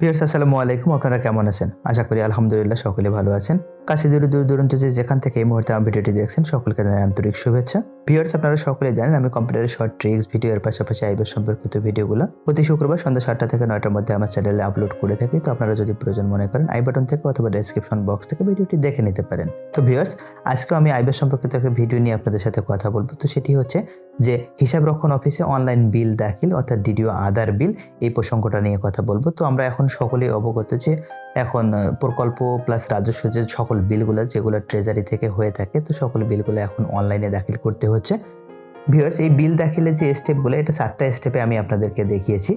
Pears আসসালামু আলাইকুম। আপনারা কেমন আছেন? আশা করি আলহামদুলিল্লাহ সকলে ভালো আছেন। কাছে দূরে দূর দূরান্ত যে যেখান থেকে এই মুহূর্তে আমার ভিডিওটি দেখছেন, সকলকে জানাই আন্তরিক শুভেচ্ছা। পিয়ার্স আপনারা সকলে জানেন আমি কম্পিউটারের শর্ট ট্রিক্স ভিডিওর পাশাপাশি আইবের সম্পর্কিত ভিডিওগুলো প্রতি শুক্রবার সন্ধ্যা সাতটা থেকে নয়টার মধ্যে আমার চ্যানেলে আপলোড করে থাকি। তো আপনারা যদি প্রয়োজন মনে করেন আই বাটন থেকে অথবা ডেসক্রিপশন বক্স থেকে ভিডিওটি দেখে নিতে পারেন। তো ভিউয়ার্স আজকেও আমি আইবের সম্পর্কিত একটা ভিডিও নিয়ে আপনাদের সাথে কথা বলব। তো সেটি হচ্ছে যে হিসাব রক্ষণ অফিসে অনলাইন বিল দাখিল, অর্থাৎ ডিডিও আদার বিল এই প্রসঙ্গটা নিয়ে কথা বলব। তো আমরা এখন সকলেই অবগত যে এখন প্রকল্প প্লাস রাজস্ব যে সকল বিলগুলো যেগুলো ট্রেজারি থেকে হয়ে থাকে, তো সকল বিলগুলো এখন অনলাইনে দাখিল করতে হচ্ছে। ভিউয়ার্স এই বিল দাখিলের যে স্টেপগুলো এটা চারটা স্টেপে আমি আপনাদেরকে দেখিয়েছি।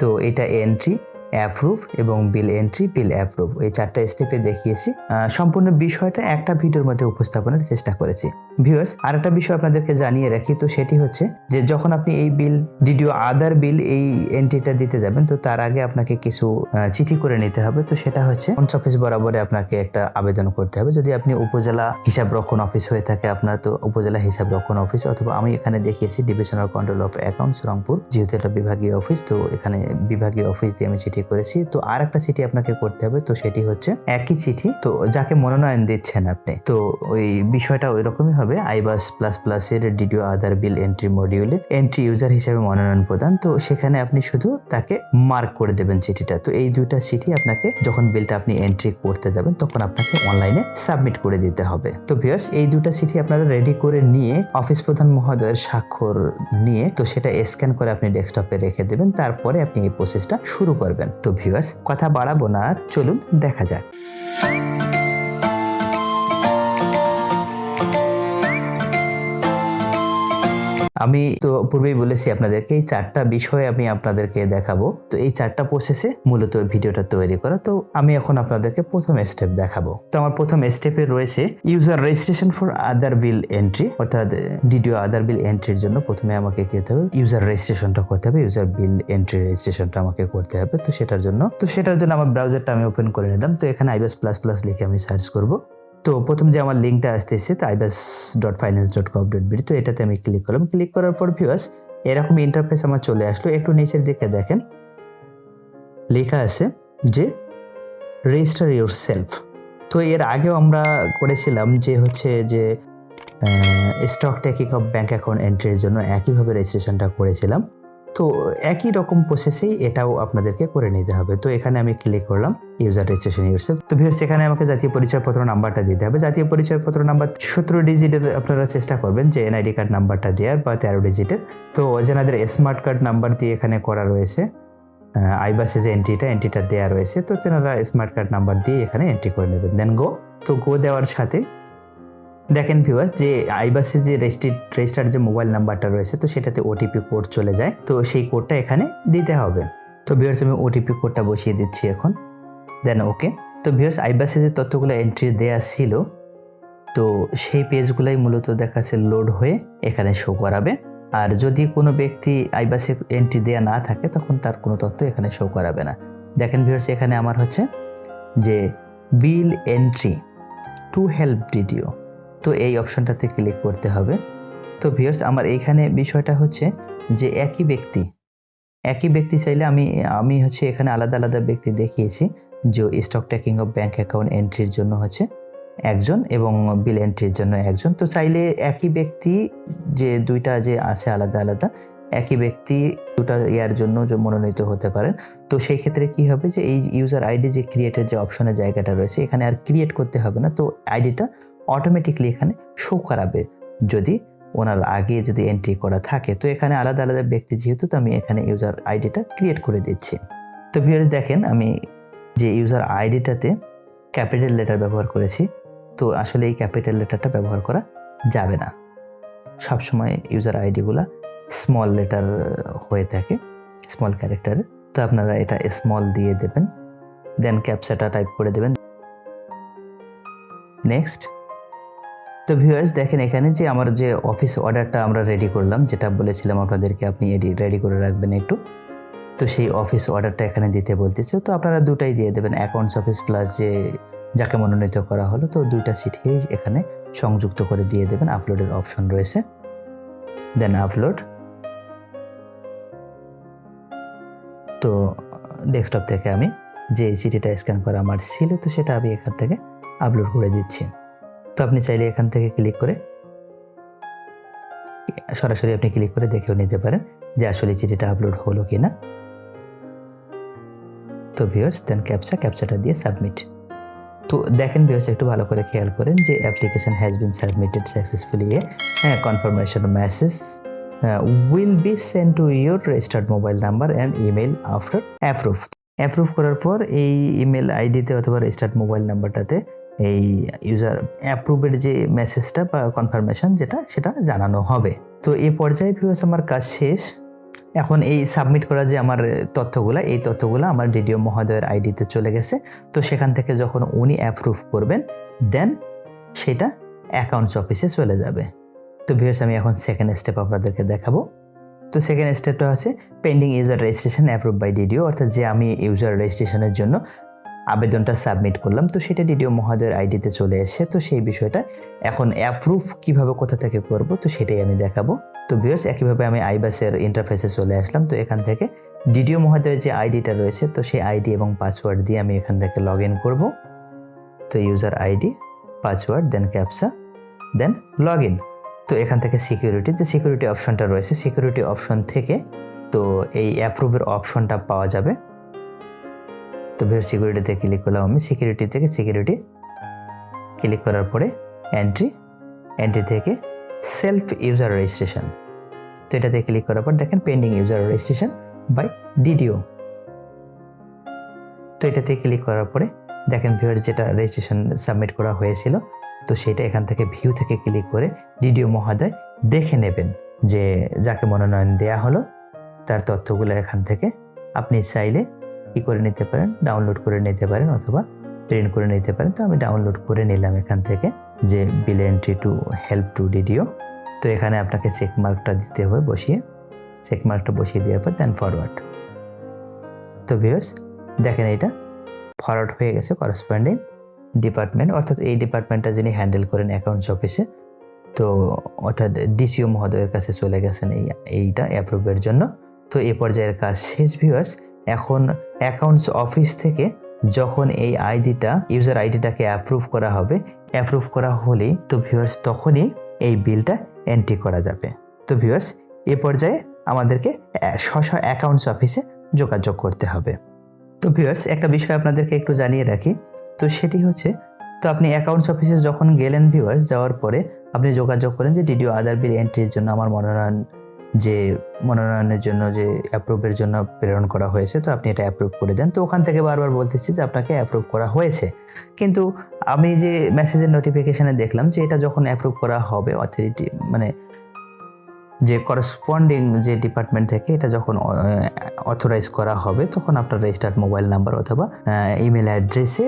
তো এটা এন্ট্রি অ্যাপ্রুভ এবং বিল এন্ট্রি বিল অ্যাপ্রুভ এই চারটা স্টেপে দেখিয়েছি। সম্পূর্ণ বিষয়টা একটা ভিডিওর মধ্যে উপস্থাপনের চেষ্টা করেছি। ভিউয়ার্স আর একটা বিষয় আপনাদেরকে জানিয়ে রাখি, তো সেটি হচ্ছে যে যখন আপনি এই বিল ডিডিও আদার বিল এই এন্ট্রিটা দিতে যাবেন, তো তার আগে আপনাকে কিছু চিঠি করে নিতে হবে। তো সেটা হচ্ছে পঞ্চ অফিস বরাবরে আপনাকে একটা আবেদন করতে হবে। যদি আপনি উপজেলা হিসাব রক্ষণ অফিস হয়ে থাকে আপনার, তো উপজেলা হিসাব রক্ষণ অফিস অথবা আমি এখানে দেখিয়েছি divisional control of accounts Rangpur, যেহেতু এটা বিভাগীয় অফিস তো এখানে বিভাগীয় অফিস দিয়ে আমি চিঠি করেছি, তো আর একটা চিঠি আপনাকে করতে হবে, তো সেটি হচ্ছে একই চিঠি তো যাকে মনোনয়ন দিচ্ছেন আপনি, তো ওই বিষয়টা ওই রকমই হবে আইবাস প্লাস প্লাস এর ডিডিও আধার বিল এন্ট্রি মডিউলে এন্ট্রি ইউজার হিসেবে মনোনয়ন প্রদান, তো সেখানে আপনি শুধু তাকে মার্ক করে দেবেন চিঠিটা তো এই দুইটা চিঠি আপনাকে যখন বিলটা আপনি এন্ট্রি করতে যাবেন, তখন আপনাকে অনলাইনে সাবমিট করে দিতে হবে। তো ভিউয়ার্স এই দুটা চিঠি আপনারা রেডি করে নিয়ে অফিস প্রধান মহোদয়ের স্বাক্ষর নিয়ে, তো সেটা স্ক্যান করে আপনি ডেস্কটপে রেখে দেবেন, তারপরে আপনি এই প্রসেসটা শুরু করবেন। তো ভিউয়ার্স কথা বাড়াবো না আর চলুন দেখা যাক। আমি তো পূর্বেই বলেছি আপনাদেরকে, এই চারটা বিষয় আমি আপনাদেরকে দেখাবো। তো এই চারটা প্রসেসে মূলত ভিডিওটা তৈরি করা। তো আমি এখন আপনাদেরকে প্রথম স্টেপ দেখাবো। তো আমার প্রথম স্টেপে রয়েছে user registration for other bill entry অর্থাৎ ডিডিও আদার বিল এন্ট্রির জন্য প্রথমে আমাকে কি করতে হবে? ইউজার রেজিস্ট্রেশনটা করতে হবে ইউজার বিল এন্ট্রি রেজিস্ট্রেশনটা আমাকে করতে হবে। তো সেটার জন্য, তো সেটার জন্য আমার ব্রাউজারটা আমি ওপেন করে নিলাম। তো এখানে আইবাস প্লাস প্লাস লিখে আমি সার্চ করব। তো প্রথম যে আমার লিঙ্কটা আসতেছে তো iBAS dot finance dot gov dot BD তো এটাতে আমি ক্লিক করলাম। ক্লিক করার পর ভিউয়ার্স এরকম ইন্টারফেস আমার চলে আসলো। একটু নিচের দিকে দেখেন। লেখা আছে যে রেজিস্টার ইউর সেলফ তো এর আগেও আমরা করেছিলাম যে হচ্ছে যে stock taking of bank account এন্ট্রির জন্য একইভাবে রেজিস্ট্রেশনটা করেছিলাম। তো একই রকম প্রসেসেই এটাও আপনাদেরকে করে নিতে হবে। তো এখানে আমি ক্লিক করলাম ইউজার রেজিস্ট্রেশন ইউরসেলফ তো ভিউয়ার্স এখানে আমাকে জাতীয় পরিচয়পত্র নাম্বারটা দিতে হবে। জাতীয় পরিচয়পত্র নাম্বার সতেরো ডিজিটের আপনারা চেষ্টা করবেন যে এনআইডি কার্ড নাম্বারটা দেওয়ার বা তেরো ডিজিটের তো যেনাদের স্মার্ট কার্ড নাম্বার দিয়ে এখানে করা রয়েছে। আইবাসে যে এন্ট্রিটা এন্ট্রিটা দেওয়া রয়েছে। তো তেনারা স্মার্ট কার্ড নাম্বার দিয়ে এখানে এন্ট্রি করে নেবেন। দেন গো তো গো দেওয়ার সাথে দেখেন ভিউয়ার্স যে আইবাসে যে রেজিস্টার যে মোবাইল নাম্বারটা রয়েছে, তো সেটাতে ওটিপি কোড চলে যায়। তো সেই কোডটা এখানে দিতে হবে। তো ভিউয়ার্স আমি ওটিপি কোডটা বসিয়ে দিচ্ছি এখন। দেন ওকে তো ভিউয়ার্স আইবাসে যে তথ্যগুলো এন্ট্রি দেয়া ছিল, তো সেই পেজগুলাই মূলত দেখাচ্ছে লোড হয়ে এখানে শো করাবে। আর যদি কোনো ব্যক্তি আইবাসে এন্ট্রি দেয়া না থাকে, তখন তার কোনো তথ্য এখানে শো করাবে না। দেখেন ভিউয়ার্স এখানে আমার হচ্ছে যে bill entry to help video তো এই অপশনটাতে ক্লিক করতে হবে। তো ভিউয়ার্স আমার এইখানে বিষয়টা হচ্ছে যে একই ব্যক্তি একই ব্যক্তি চাইলে আমি আমি হচ্ছে এখানে আলাদা আলাদা ব্যক্তি দেখিয়েছি যে stock taking of bank account এন্ট্রির জন্য হচ্ছে একজন এবং বিল এন্ট্রির জন্য একজন। তো চাইলে একই ব্যক্তি যে দুইটা যে আছে আলাদা আলাদা, একই ব্যক্তি দুটা ইয়ার জন্য যে মনোনীত হতে পারেন। তো সেই ক্ষেত্রে কি হবে যে এই ইউজার আইডি যে ক্রিয়েটের যে অপশনের জায়গাটা রয়েছে, এখানে আর ক্রিয়েট করতে হবে না। তো আইডিটা অটোমেটিকলি এখানে শো করাবে। যদি ওনার আগে যদি এন্ট্রি করা থাকে, তো এখানে আলাদা আলাদা ব্যক্তি যেহেতু, তো আমি এখানে ইউজার আইডিটা ক্রিয়েট করে দিচ্ছি। তো ভিউয়ার্স দেখেন, আমি যে ইউজার আইডিটাতে ক্যাপিটাল লেটার ব্যবহার করেছি, তো আসলে এই ক্যাপিটাল লেটারটা ব্যবহার করা যাবে না। সবসময় ইউজার আইডিগুলা স্মল লেটার হয়ে থাকে স্মল ক্যারেক্টারে তো আপনারা এটা স্মল দিয়ে দেবেন দেন ক্যাপচাটা টাইপ করে দেবেন। নেক্সট তো ভিউয়ার্স দেখেন এখানে যে আমার যে অফিস অর্ডারটা আমরা রেডি করলাম, যেটা বলেছিলাম আপনাদেরকে আপনি এডি রেডি করে রাখবেন একটু। তো সেই অফিস অর্ডারটা এখানে দিতে বলতেছে। তো আপনারা দুটাই দিয়ে দেবেন অ্যাকাউন্টস অফিস প্লাস যে, যাকে মনোনীত করা হলো, তো দুইটা চিঠি এখানে সংযুক্ত করে দিয়ে দেবেন। আপলোডের অপশন রয়েছে। দেন আপলোড তো ডেস্কটপ থেকে আমি যে চিঠিটা স্ক্যান করা আমার ছিল, তো সেটা আমি এখান থেকে আপলোড করে দিচ্ছি। তো আপনি চাইলে এখান থেকে ক্লিক করে সরাসরি আপনি ক্লিক করে দেখেও নিতে পারেন যে আসলে চিঠিটা আপলোড হলো কি না তো ভিউয়ার্স দেন ক্যাপচা ক্যাপচাটা দিয়ে সাবমিট তো দেখেন ভিউয়ার্স একটু ভালো করে খেয়াল করেন যে application has been submitted successfully এ হ্যাঁ confirmation message will be send to your registered mobile number and email after approve approve করার পর এই ইমেল আইডিতে অথবা রেজিস্টার্ড মোবাইল নাম্বারটাতে এই ইউজার অ্যাপ্রুভের যে মেসেজটা বা কনফার্মেশন যেটা, সেটা জানানো হবে। তো এই পর্যায়ে ভিউয়ার্স আমার কাজ শেষ। এখন এই সাবমিট করা যে আমার তথ্যগুলো, এই তথ্যগুলো আমার ডিডিও মহোদয়ের আইডিতে চলে গেছে। তো সেখান থেকে যখন উনি অ্যাপ্রুভ করবেন দেন সেটা অ্যাকাউন্টস অফিসে চলে যাবে। তো ভিউয়ার্স আমি এখন সেকেন্ড স্টেপ আপনাদেরকে দেখাবো। তো সেকেন্ড স্টেপটা হচ্ছে pending user registration approve by DDO অর্থাৎ যে আমি ইউজার রেজিস্ট্রেশনের জন্য আবেদনটা সাবমিট করলাম। তো সেটা ডিডিও মহোদয়ের আইডিতে চলে এসে, তো সেই বিষয়টা এখন অ্যাপ্রুভ কীভাবে, কোথা থেকে করব, তো সেটাই আমি দেখাবো। তো ভিউয়ার্স একইভাবে আমি আইবাসের ইন্টারফেসে চলে আসলাম। তো এখান থেকে ডিডিও মহোদয়ের যে আইডিটা রয়েছে, তো সেই আইডি এবং পাসওয়ার্ড দিয়ে আমি এখান থেকে লগ ইন করব। তো user ID password then captcha then log in তো এখান থেকে সিকিউরিটি যে সিকিউরিটি অপশনটা রয়েছে সিকিউরিটি অপশন থেকে তো এই অ্যাপ্রুভের অপশনটা পাওয়া যাবে। ভিউয়ার সিকিউরিটিতে ক্লিক করলাম আমি। সিকিউরিটি থেকে সিকিউরিটি ক্লিক করার পরে এন্ট্রি এন্ট্রি থেকে সেলফ ইউজার রেজিস্ট্রেশন তো এটাতে ক্লিক করার পর দেখেন pending user registration by DDO তো এটাতে ক্লিক করার পরে দেখেন ভিউয়ার যেটা রেজিস্ট্রেশন সাবমিট করা হয়েছিল, তো সেটা এখান থেকে ভিউ থেকে ক্লিক করে ডিডিও মহোদয় দেখে নেবেন যে যাকে মনোনয়ন দেয়া হলো, তার তথ্যগুলো এখান থেকে আপনি চাইলে কি করে নিতে পারেন ডাউনলোড করে নিতে পারেন অথবা প্রিন্ট করে নিতে পারেন। তো আমি ডাউনলোড করে নিলাম এখান থেকে যে bill entry to help to DDO তো এখানে আপনাকে চেক মার্কটা দিতে হবে বসিয়ে। চেক মার্কটা বসিয়ে দেওয়ার পর দেন ফরওয়ার্ড তো ভিউয়ার্স দেখেন এটা ফরওয়ার্ড হয়ে গেছে করসপন্ডিং ডিপার্টমেন্ট অর্থাৎ এই ডিপার্টমেন্টটা যিনি হ্যান্ডেল করেন অ্যাকাউন্টস অফিসে তো অর্থাৎ ডিসিও মহোদয়ের কাছে চলে গেছেন এই, এইটা অ্যাপ্রুভের জন্য। তো এই পর্যায়ের কাজ শেষ ভিউয়ার্স এখন অ্যাকাউন্টস অফিস থেকে যখন এই আইডিটা ইউজার আইডিটাকে অ্যাপ্রুভ করা হবে অ্যাপ্রুভ করা হলেই তো ভিউয়ার্স তখনই এই বিলটা এন্ট্রি করা যাবে। তো ভিউয়ার্স এ পর্যায়ে আমাদেরকে স্ব অ্যাকাউন্টস অফিসে যোগাযোগ করতে হবে। তো ভিউয়ার্স একটা বিষয় আপনাদেরকে একটু জানিয়ে রাখি। তো সেটি হচ্ছে, তো আপনি অ্যাকাউন্টস অফিসে যখন গেলেন ভিউয়ার্স যাওয়ার পরে আপনি যোগাযোগ করেন যে ডিডিও আদার বিল এন্ট্রির জন্য আমার মনোনয়ন যে মনোনয়নের জন্য, যে অ্যাপ্রুভের জন্য প্রেরণ করা হয়েছে, তো আপনি এটা অ্যাপ্রুভ করে দেন। তো ওখান থেকে বারবার বলতেছি যে আপনাকে অ্যাপ্রুভ করা হয়েছে। কিন্তু আমি যে মেসেজের নোটিফিকেশানে দেখলাম যে এটা যখন অ্যাপ্রুভ করা হবে অথরিটি মানে যে করসপন্ডিং যে ডিপার্টমেন্ট থেকে এটা যখন অথরাইজ করা হবে, তখন আপনার রেজিস্টার্ড মোবাইল নাম্বার অথবা ইমেল অ্যাড্রেসে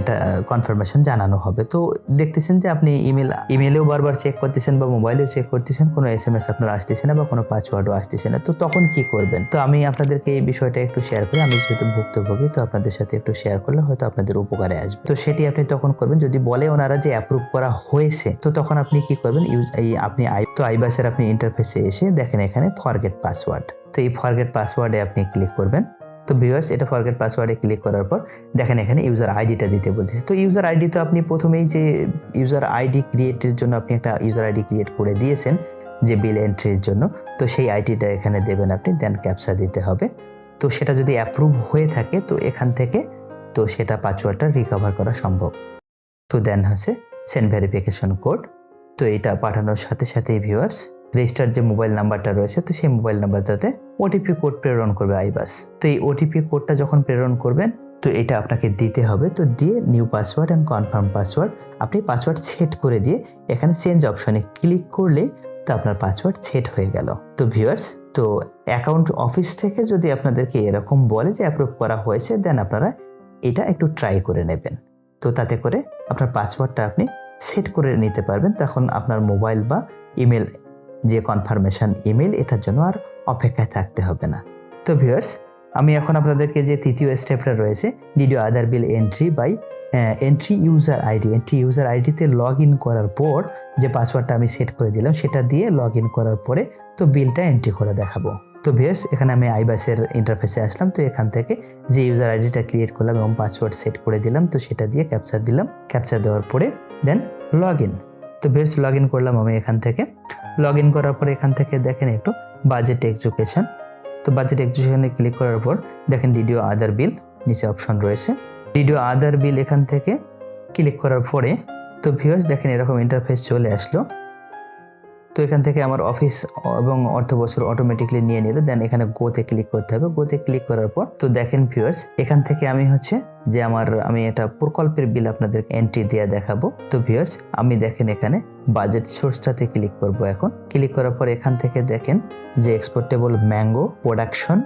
এটা কনফার্মেশন জানানো হবে। তো দেখতেছেন যে আপনি ইমেল ইমেলেও বারবার চেক করতেছেন বা মোবাইলেও চেক করতেছেন, কোনো এস এম এস আপনার আসতেছে না বা কোনো পাসওয়ার্ডও আসতেছে না। তো তখন কি করবেন? তো আমি আপনাদেরকে এই বিষয়টা একটু শেয়ার করি। আমি যেহেতু ভুক্তভোগী, তো আপনাদের সাথে একটু শেয়ার করলে হয়তো আপনাদের উপকারে আসবে। তো সেটি আপনি তখন করবেন। যদি বলে ওনারা যে অ্যাপ্রুভ করা হয়েছে, তো তখন আপনি কি করবেন? ইউজ এই আপনি আই, তো আইবাসের আপনি ইন্টারফেসে এসে দেখেন এখানে ফরগেট পাসওয়ার্ড তো এই ফরগেট পাসওয়ার্ডে আপনি ক্লিক করবেন। তো ভিউয়ার্স এটা ফরগেট পাসওয়ার্ডে ক্লিক করার পর দেখেন এখানে ইউজার আইডিটা দিতে বলতেছে। তো ইউজার আইডি তো আপনি প্রথমেই যে ইউজার আইডি ক্রিয়েটের জন্য আপনি একটা ইউজার আইডি ক্রিয়েট করে দিয়েছেন যে বিল এন্ট্রির জন্য, তো সেই আইডিটা এখানে দেবেন আপনি দেন ক্যাপসা দিতে হবে। তো সেটা যদি অ্যাপ্রুভ হয়ে থাকে, তো এখান থেকে তো সেটা পাসওয়ার্ডটা রিকভার করা সম্ভব। তো দেন হচ্ছে সেন্ড ভেরিফিকেশন কোড তো এটা পাঠানোর সাথে সাথেই ভিউয়ার্স রেজিস্টার যে মোবাইল নাম্বারটা রয়েছে, তো সেই মোবাইল নাম্বারটাতে ওটিপি কোড প্রেরণ করবে আইবাস তো এই ওটিপি কোডটা যখন প্রেরণ করবেন, তো এটা আপনাকে দিতে হবে। তো দিয়ে new password and confirm password আপনি পাসওয়ার্ড সেট করে দিয়ে এখানে চেঞ্জ অপশনে ক্লিক করলেই তো আপনার পাসওয়ার্ড সেট হয়ে গেল। তো ভিউয়ার্স তো অ্যাকাউন্ট অফিস থেকে যদি আপনাদেরকে এরকম বলে যে অ্যাপ্রুভ করা হয়েছে দেন আপনারা এটা একটু ট্রাই করে নেবেন। তো তাতে করে আপনার পাসওয়ার্ডটা আপনি সেট করে নিতে পারবেন। তখন আপনার মোবাইল বা ইমেল যে কনফার্মেশন ইমেল এটার জন্য আর অপেক্ষায় থাকতে হবে না। তো ভিউয়ার্স আমি এখন আপনাদেরকে যে তৃতীয় স্টেপটা রয়েছে DDO other bill entry by entry user ID entry user আইডিতে লগ ইন করার পর যে পাসওয়ার্ডটা আমি সেট করে দিলাম, সেটা দিয়ে লগ ইন করার পরে তো বিলটা এন্ট্রি করে দেখাবো। তো ভিউয়ার্স এখানে আমি আইবাসের ইন্টারফেসে আসলাম, তো এখান থেকে যে ইউজার আইডিটা ক্রিয়েট করলাম এবং পাসওয়ার্ড সেট করে দিলাম, তো সেটা দিয়ে ক্যাপচার দিলাম। ক্যাপচার দেওয়ার পরে দেন লগ ইন তো ভিউয়ার্স লগ ইন করলাম আমি এখান থেকে। লগ ইন করার পরে এখান থেকে দেখেন একটু বাজেট এডুকেশন তো বাজেট এক্সুকেশনে ক্লিক করার পর দেখেন ডিডিও আদার বিল নিচে অপশন রয়েছে। ডিডিও আদার বিল এখান থেকে ক্লিক করার পরে তো ভিউয়ার্স দেখেন এরকম ইন্টারফেস চলে আসলো। তো এখান থেকে আমার অফিস এবং অর্থ বছর অটোমেটিকলি নিয়ে নিল। দেন এখানে গোতে ক্লিক করতে হবে। গোতে ক্লিক করার পর, তো দেখেন ভিউয়ার্স এখান থেকে আমি হচ্ছে যে আমার, আমি এটা প্রকল্পের বিল আপনাদের এন্ট্রি দিয়ে দেখাবো। তো ভিউয়ার্স আমি দেখেন এখানে বাজেট সোর্সটাতে ক্লিক করব এখন। ক্লিক করার পর এখান থেকে দেখেন যে এক্সপোর্টেবল ম্যাঙ্গো প্রোডাকশন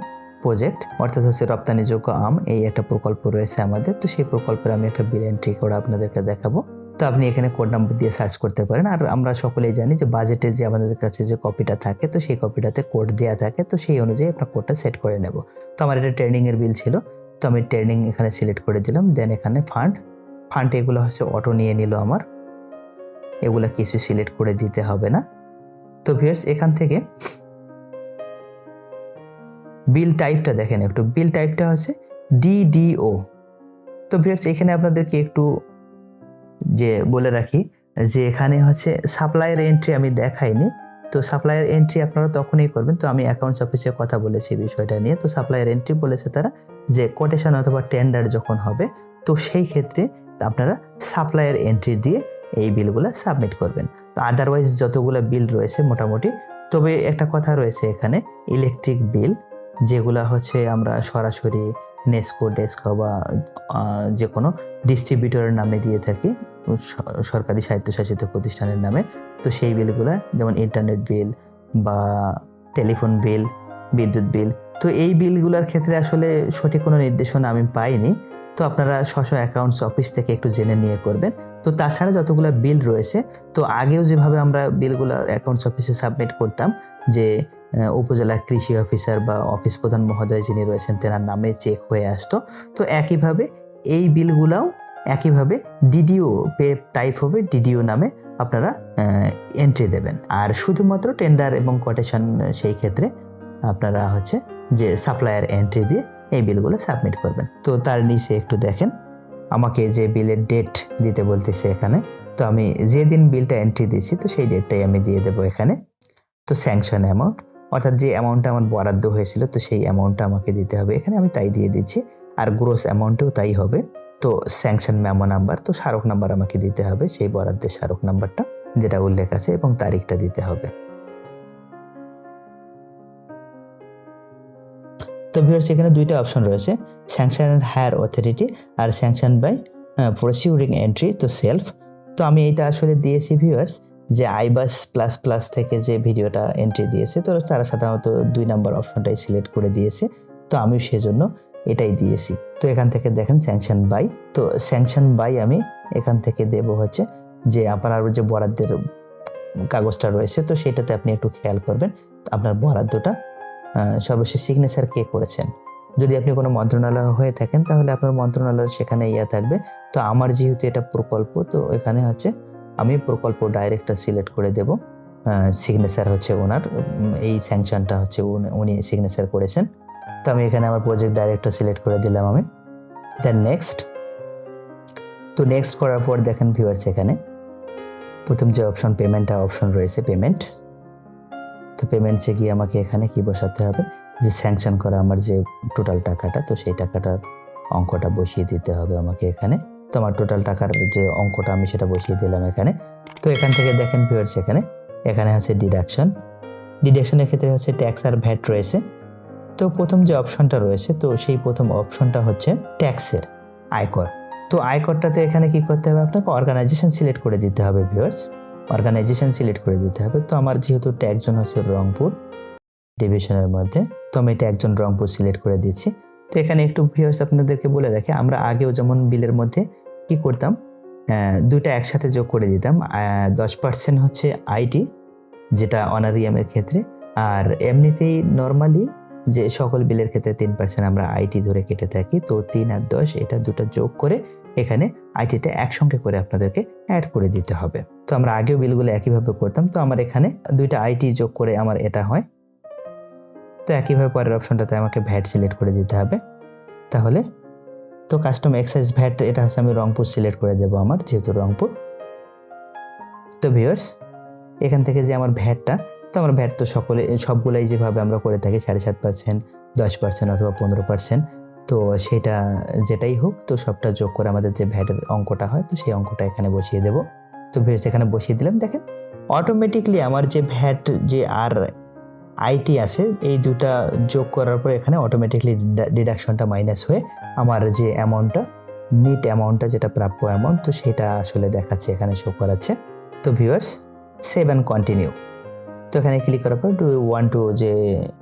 প্রজেক্ট অর্থাৎ হচ্ছে রপ্তানিযোগ্য আম, এই একটা প্রকল্প রয়েছে আমাদের। তো সেই প্রকল্পের আমি একটা বিল এন্ট্রি করে আপনাদেরকে দেখাবো। তো আপনি এখানে কোড নাম্বার দিয়ে সার্চ করতে পারেন। আর আমরা সকলেই জানি যে বাজেটের যে আমাদের কাছে যে কপিটা থাকে, তো সেই কপিটাতে কোড দেওয়া থাকে, তো সেই অনুযায়ী আপনার কোডটা সেট করে নেব। তো আমার এটা ট্রেনিংয়ের বিল ছিল, তো আমি ট্রেনিং এখানে সিলেক্ট করে দিলাম। দেন এখানে ফান্ড ফান্ড এগুলো হচ্ছে অটো নিয়ে নিল আমার। এগুলো কিছু সিলেক্ট করে দিতে হবে না। তো ভিউয়ার্স এখান থেকে বিল টাইপটা দেখেন একটু। বিল টাইপটা হচ্ছে ডিডিও তো ভিউয়ার্স এখানে আপনাদেরকে একটু যে বলে রাখি যে এখানে হচ্ছে সাপ্লাইয়ের এন্ট্রি আমি দেখাইনি। তো সাপ্লাইয়ের এন্ট্রি আপনারা তখনই করবেন। তো আমি অ্যাকাউন্টস অফিসে কথা বলেছি বিষয়টা নিয়ে। তো সাপ্লাইয়ের এন্ট্রি বলেছে তারা যে কোটেশন অথবা টেন্ডার যখন হবে, তো সেই ক্ষেত্রে আপনারা সাপ্লাইয়ের এন্ট্রি দিয়ে এই বিলগুলো সাবমিট করবেন। তো আদারওয়াইজ যতগুলো বিল রয়েছে মোটামুটি, তবে একটা কথা রয়েছে এখানে ইলেকট্রিক বিল যেগুলো হচ্ছে আমরা সরাসরি নেস্কো ডেস্কো বা যে কোনো ডিস্ট্রিবিউটরের নামে দিয়ে থাকি সরকারি স্বায়ত্তশাসিত প্রতিষ্ঠানের নামে। তো সেই বিলগুলো, যেমন ইন্টারনেট বিল বা টেলিফোন বিল বিদ্যুৎ বিল তো এই বিলগুলোর ক্ষেত্রে আসলে সঠিক কোনো নির্দেশনা আমি পাইনি। তো আপনারা স্ব অ্যাকাউন্টস অফিস থেকে একটু জেনে নিয়ে করবেন। তো তাছাড়া যতগুলো বিল রয়েছে, তো আগেও যেভাবে আমরা বিলগুলো অ্যাকাউন্টস অফিসে সাবমিট করতাম, যে উপজেলা কৃষি অফিসার বা অফিস প্রধান মহোদয় যিনি রয়েছেন, তেনার নামে চেক হয়ে আসতো। তো একইভাবে এই বিলগুলাও একইভাবে ডিডিও পে টাইপ হবে ডিডিও নামে আপনারা এন্ট্রি দেবেন। আর শুধুমাত্র টেন্ডার এবং কোটেশন সেই ক্ষেত্রে আপনারা হচ্ছে যে সাপ্লায়ার এন্ট্রি দিয়ে এই বিলগুলো সাবমিট করবেন। তো তার নিচে একটু দেখেন, আমাকে যে বিলের ডেট দিতে বলতেছে এখানে, তো আমি যেদিন বিলটা এন্ট্রি দিয়েছি, তো সেই ডেটটাই আমি দিয়ে দেবো এখানে। তো স্যাংশন অ্যামাউন্ট অর্থাৎ যে অ্যামাউন্টটা আমার বরাদ্দ হয়েছিল, তো সেই অ্যামাউন্টটা আমাকে দিতে হবে। এখানে আমি তাই দিয়ে দিচ্ছি, আর গ্রোস অ্যামাউন্টেও তাই হবে। তো স্যাংশন মেমো নাম্বার তো স্মারক নাম্বার আমাকে দিতে হবে, সেই বরাদ্দের স্মারক নাম্বারটা যেটা উল্লেখ আছে, এবং তারিখটা দিতে হবে। তো ভিউয়ার্স এখানে দুইটা অপশন রয়েছে স্যাংশন অ্যান্ড হায়ার অথরিটি আর স্যাংশন বাই প্রসিউরিং এন্ট্রি তো সেলফ তো আমি এটা আসলে দিয়েছি ভিউয়ার্স যে আইবাস প্লাস প্লাস থেকে যে ভিডিওটা এন্ট্রি দিয়েছে, তো তারা সাধারণত দুই নাম্বার অপশনটাই সিলেক্ট করে দিয়েছে, তো আমিও সেজন্য এটাই দিয়েছি। তো এখান থেকে দেখেন স্যাংশন বাই তো স্যাংশন বাই আমি এখান থেকে দেব হচ্ছে যে আপনার যে বরাদ্দের কাগজটা রয়েছে, তো সেটাতে আপনি একটু খেয়াল করবেন। আপনার বরাদ্দটা সর্বশেষ সিগনেচার কে করেছেন। যদি আপনি কোনো মন্ত্রণালয় হয়ে থাকেন, তাহলে আপনার মন্ত্রণালয়ের সেখানে ইয়া থাকবে। তো আমার যেহেতু এটা প্রকল্প, তো এখানে হচ্ছে আমি প্রকল্প ডাইরেক্টর সিলেক্ট করে দেব। সিগনেচার হচ্ছে ওনার এই স্যাংশনটা হচ্ছে উনি সিগনেচার করেছেন। তো আমি এখানে আমার প্রজেক্ট ডাইরেক্টর সিলেক্ট করে দিলাম আমি। দেন নেক্সট তো নেক্সট করার পর দেখেন ভিউয়ার্স এখানে, প্রথম যে অপশন পেমেন্টটা অপশন রয়েছে পেমেন্ট তো পেমেন্টসে গিয়ে আমাকে এখানে কি বসাতে হবে? যে স্যাংশন করা আমার যে টোটাল টাকাটা, তো সেই টাকাটার অঙ্কটা বসিয়ে দিতে হবে আমাকে এখানে। তো আমার টোটাল টাকার যে অঙ্কটা আমি সেটা বসিয়ে দিলাম এখানে। তো এখান থেকে দেখেন ভিউয়ার্স এখানে এখানে হচ্ছে ডিডাকশন ডিডাকশনের ক্ষেত্রে হচ্ছে ট্যাক্স আর ভ্যাট রয়েছে। তো প্রথম যে অপশনটা রয়েছে, তো সেই প্রথম অপশনটা হচ্ছে ট্যাক্সের আয়কর। তো আয়করটাতে এখানে কি করতে হবে আপনাকে? অর্গানাইজেশন সিলেক্ট করে দিতে হবে ভিউয়ার্স। অর্গানাইজেশন সিলেক্ট করে দিতে হবে। তো আমার যেহেতু ট্যাগজন হচ্ছে রংপুর ডিভিশনের মধ্যে, তো আমি এটা একজন রংপুর সিলেক্ট করে দিচ্ছি। তো এখানে একটু ভিউয়ার্স আপনাদেরকে বলে রাখি, আমরা আগেও যেমন বিলের মধ্যে কি করতাম দুইটা একসাথে যোগ করে দিতাম দশ পার্সেন্ট হচ্ছে আইটি, যেটা অনারিয়ামের ক্ষেত্রে, আর এমনিতেই নর্মালি যে সকল বিলের ক্ষেত্রে তিন পার্সেন্ট আমরা আইটি ধরে কেটে থাকি, তো তিন আর দশ, এটা দুটো যোগ করে এখানে আইটিটা একসঙ্গে করে আপনাদেরকে অ্যাড করে দিতে হবে। তো আমরা আগেও বিলগুলো একইভাবে করতাম, তো আমার এখানে দুইটা আইটি যোগ করে আমার এটা হয়। তো একইভাবে পরের অপশনটাতে আমাকে ভ্যাট সিলেক্ট করে দিতে হবে। তাহলে তো কাস্টম এক্সাইজ ভ্যাট, এটা হচ্ছে আমি রংপুর সিলেক্ট করে দেবো আমার, যেহেতু রংপুর। তো ভিউয়ার্স এখান থেকে যে আমার ভ্যাটটা তো আমার ভ্যাট তো সকলে, সবগুলাই যেভাবে আমরা করে থাকি, সাড়ে সাত পার্সেন্ট দশ পার্সেন্ট অথবা পনেরো পার্সেন্ট তো সেটা যেটাই হোক, তো সবটা যোগ করে আমাদের যে ভ্যাটের অঙ্কটা হয়, তো সেই অঙ্কটা এখানে বসিয়ে দেবো। তো ভিউয়ার্স এখানে বসিয়ে দিলাম। দেখেন অটোমেটিকলি আমার যে ভ্যাট, যে আর আইটি আছে, এই দুটা যোগ করার পর এখানে অটোমেটিকলি ডিডাকশনটা মাইনাস হয়ে আমার যে অ্যামাউন্টটা নিট অ্যামাউন্টটা যেটা প্রাপ্য অ্যামাউন্ট তো সেটা আসলে দেখাচ্ছে, এখানে শো করাচ্ছে। তো ভিউয়ার্স সেভ অ্যান্ড কন্টিনিউ তো এখানে ক্লিক করার পর ডু ওয়ান টু যে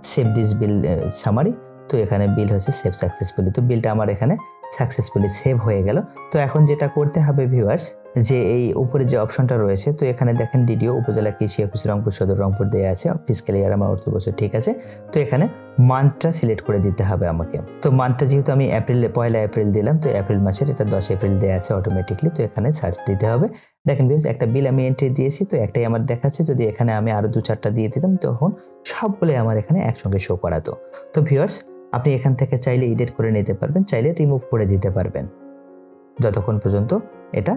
সেভ দিস বিল সামারি তো এখানে বিল হচ্ছে সেভ সাকসেসফুলি তো বিলটা আমার এখানে সাকসেসফুলি সেভ হয়ে গেল। তো এখন যেটা করতে হবে ভিউয়ার্স যে এই উপরে যে অপশনটা রয়েছে, তো এখানে দেখেন ডিডিও উপজেলা কৃষি অফিস রংপুর সদর রংপুর দেওয়া আছে ফিজিক্যাল ইয়ার আমার অর্থ বছর ঠিক আছে। তো এখানে মান্থটা সিলেক্ট করে দিতে হবে আমাকে। তো মান্থটা যেহেতু আমি এপ্রিল পয়লা এপ্রিল দিলাম, তো এপ্রিল মাসের এটা দশ এপ্রিল দেওয়া আছে অটোমেটিকলি তো এখানে সার্চ দিতে হবে। দেখেন বিকজ একটা বিল আমি এন্ট্রি দিয়েছি, তো একটাই আমার দেখাচ্ছে, যদি এখানে আমি আরও দু চারটা দিয়ে দিতাম, তখন সবগুলোই আমার এখানে একসঙ্গে শো করাতো। তো ভিউয়ার্স আপনি এখান থেকে চাইলে এডিট করে নিতে পারবেন, চাইলে রিমুভ করে দিতে পারবেন। যতক্ষণ পর্যন্ত এটা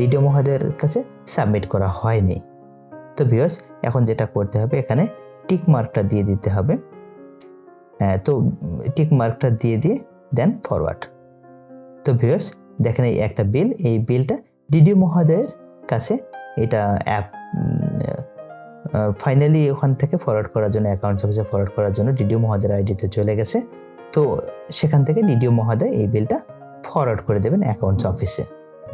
ডিডিও মহোদয়ের কাছে সাবমিট করা হয়নি। তো ভিউয়ার্স এখন যেটা করতে হবে, এখানে টিক মার্কটা দিয়ে দিতে হবে। তো টিক মার্কটা দিয়ে দিয়ে দেন ফরওয়ার্ড তো ভিউয়ার্স দেখেন এই একটা বিল এই বিলটা ডিডিও মহোদয়ের কাছে এটা অ্যাপ ফাইনালি ওখান থেকে ফরওয়ার্ড করার জন্য অ্যাকাউন্ট অফিসে ফরওয়ার্ড করার জন্য ডিডিও মহোদয়ের আইডিতে চলে গেছে। তো সেখান থেকে ডিডিও মহোদয় এই বিলটা ফরওয়ার্ড করে দেবেন অ্যাকাউন্টস অফিসে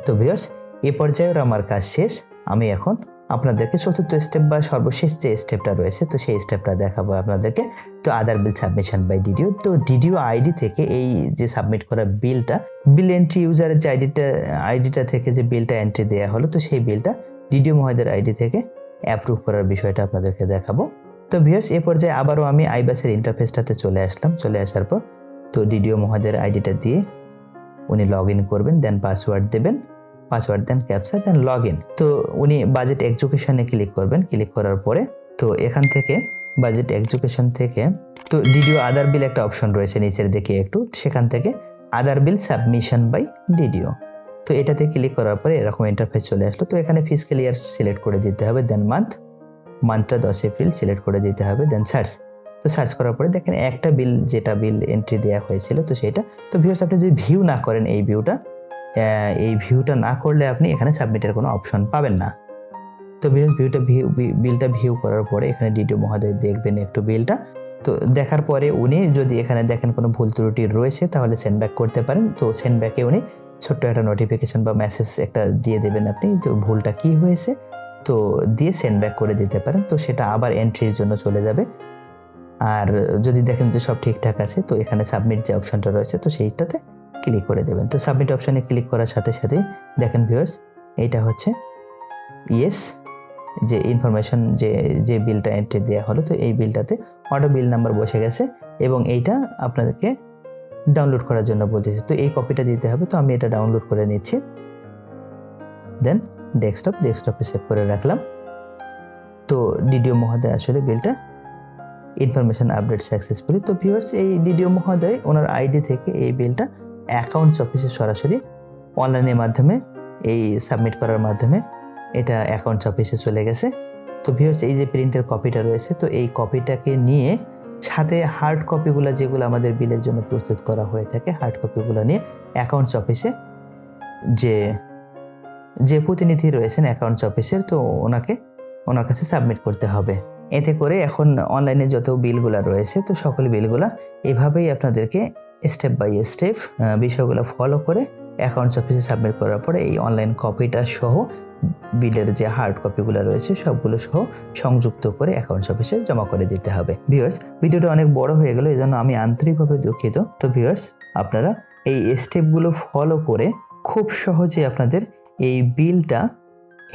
তো ভিউয়ার্স এ পর্যায়ের আমার কাজ শেষ। আমি এখন আপনাদেরকে চতুর্থ স্টেপ বা সর্বশেষ যে স্টেপটা রয়েছে, তো সেই স্টেপটা দেখাবো আপনাদেরকে। তো other bill submission by DDO তো ডিডিও আইডি থেকে এই যে সাবমিট করা বিলটা বিল এন্ট্রি ইউজারের যে আইডিটা আইডিটা থেকে যে বিলটা এন্ট্রি দেওয়া হলো, তো সেই বিলটা ডিডিও মহোদয়ের আইডি থেকে অ্যাপ্রুভ করার বিষয়টা আপনাদেরকে দেখাবো। তো ভিউয়ার্স এ পর্যায়ে আবারও আমি আইবাসের ইন্টারফেসটাতে চলে আসলাম। চলে আসার পর তো ডিডিও মহোদয়ের আইডিটা দিয়ে উনি লগ ইন করবেন দেন পাসওয়ার্ড দেবেন password then captcha then log in তো উনি বাজেট এডুকেশনে ক্লিক করবেন। ক্লিক করার পরে তো এখান থেকে বাজেট এডুকেশন থেকে তো ডিডিও আদার বিল একটা অপশন রয়েছে নিচের দিকে একটু। সেখান থেকে other bill submission by DDO তো এটাতে ক্লিক করার পরে এরকম ইন্টারফেস চলে আসলো। তো এখানে ফিজিক্যাল ইয়ার সিলেক্ট করে দিতে হবে দেন মান্থ মান্থটা দশ এপ্রিল সিলেক্ট করে দিতে হবে দেন সার্চ তো সার্চ করার পরে দেখেন একটা বিল যেটা বিল এন্ট্রি দেওয়া হয়েছিল তো সেটা তো ভিউয়ার্স আপনি যদি ভিউ না করেন এই ভিউটা এই ভিউটা না করলে আপনি এখানে সাবমিটের কোনো অপশন পাবেন না। তো ভিউয়ার্স ভিউটা ভিউ বিলটা ভিউ করার পরে এখানে ডিডিও মহোদয় দেখবেন একটু বিলটা তো দেখার পরে উনি যদি এখানে দেখেন কোনো ভুল ত্রুটি রয়েছে, তাহলে সেন্ড ব্যাক করতে পারেন। তো সেন্ড ব্যাকে উনি ছোট্ট একটা নোটিফিকেশন বা মেসেজ একটা দিয়ে দেবেন আপনি তো ভুলটা কি হয়েছে, তো দিয়ে সেন্ড ব্যাক করে দিতে পারেন, তো সেটা আবার এন্ট্রির জন্য চলে যাবে। আর যদি দেখেন যে সব ঠিকঠাক আছে, তো এখানে সাবমিট যে অপশনটা রয়েছে, তো সেইটাতে ক্লিক করে দেবেন। তো সাবমিট অপশনে ক্লিক করার সাথে সাথে দেখেন ভিউয়ার্স এইটা হচ্ছে ইয়েস যে ইনফরমেশন যে যে বিলটা এন্ট্রি দেওয়া হলো, তো এই বিলটাতে অটো বিল নাম্বার বসে গেছে এবং এইটা আপনাদেরকে ডাউনলোড করার জন্য বলতেছে, তো এই কপিটা দিতে হবে, তো আমি এটা ডাউনলোড করে নিচ্ছি। দেন ডেস্কটপ ডেস্কটপে সেভ করে রাখলাম। তো ডিডিও মহোদয় আসলে বিলটা ইনফরমেশন আপডেট সাকসেসফুলি তো ভিউয়ার্স এই ডিডিও মহোদয়, ওনার আইডি থেকে এই বিলটা অ্যাকাউন্টস অফিসে সরাসরি অনলাইনের মাধ্যমে, এই সাবমিট করার মাধ্যমে এটা অ্যাকাউন্টস অফিসে চলে গেছে। তো ভিউয়ার্স এই যে প্রিন্টের কপিটা রয়েছে, তো এই কপিটাকে নিয়ে সাথে হার্ড কপিগুলো যেগুলো আমাদের বিলের জন্য প্রস্তুত করা হয়ে থাকে হার্ড কপিগুলো নিয়ে অ্যাকাউন্টস অফিসে যে যে প্রতিনিধি রয়েছেন অ্যাকাউন্টস অফিসের তো ওনাকে, ওনার কাছে সাবমিট করতে হবে। এতে করে এখন অনলাইনে যত বিলগুলো রয়েছে, তো সকল বিলগুলো এভাবেই আপনাদেরকে স্টেপ বাই স্টেপ বিষয়গুলো ফলো করে অ্যাকাউন্টস অফিসে সাবমিট করার পরে এই অনলাইন কপিটা সহ বিলের যে হার্ড কপিগুলো রয়েছে, সবগুলো সহ সংযুক্ত করে অ্যাকাউন্টস অফিসে জমা করে দিতে হবে। ভিউয়ার্স ভিডিওটা অনেক বড় হয়ে গেল এই জন্য আমি আন্তরিকভাবে দুঃখিত। তো ভিউয়ার্স আপনারা এই স্টেপগুলো ফলো করে খুব সহজে আপনাদের এই বিলটা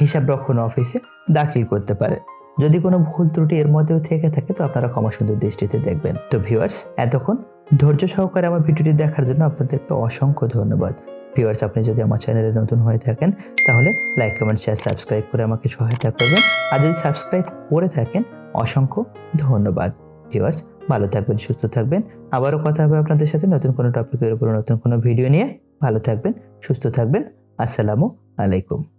হিসাব রক্ষণ অফিসে দাখিল করতে পারে যদি কোনো ভুল ত্রুটি এর মধ্যেও থেকে থাকে, তো আপনারা ক্ষমা সুন্দর দৃষ্টিতে দেখবেন। তো ভিউয়ার্স এতক্ষণ ধৈর্য সহকারে আমার ভিডিওটি দেখার জন্য আপনাদেরকে অসংখ্য ধন্যবাদ। ভিউয়ার্স, আপনি যদি আমার চ্যানেলে নতুন হয়ে থাকেন, তাহলে লাইক কমেন্ট শেয়ার সাবস্ক্রাইব করে আমাকে সহায়তা করবেন। আর যদি সাবস্ক্রাইব করে থাকেন, অসংখ্য ধন্যবাদ। ভিউয়ার্স, ভালো থাকবেন, সুস্থ থাকবেন। আবারও কথা হবে আপনাদের সাথে নতুন কোনো টপিকের উপর, নতুন কোনো ভিডিও নিয়ে। ভালো থাকবেন, সুস্থ থাকবেন। আসসালামু আলাইকুম।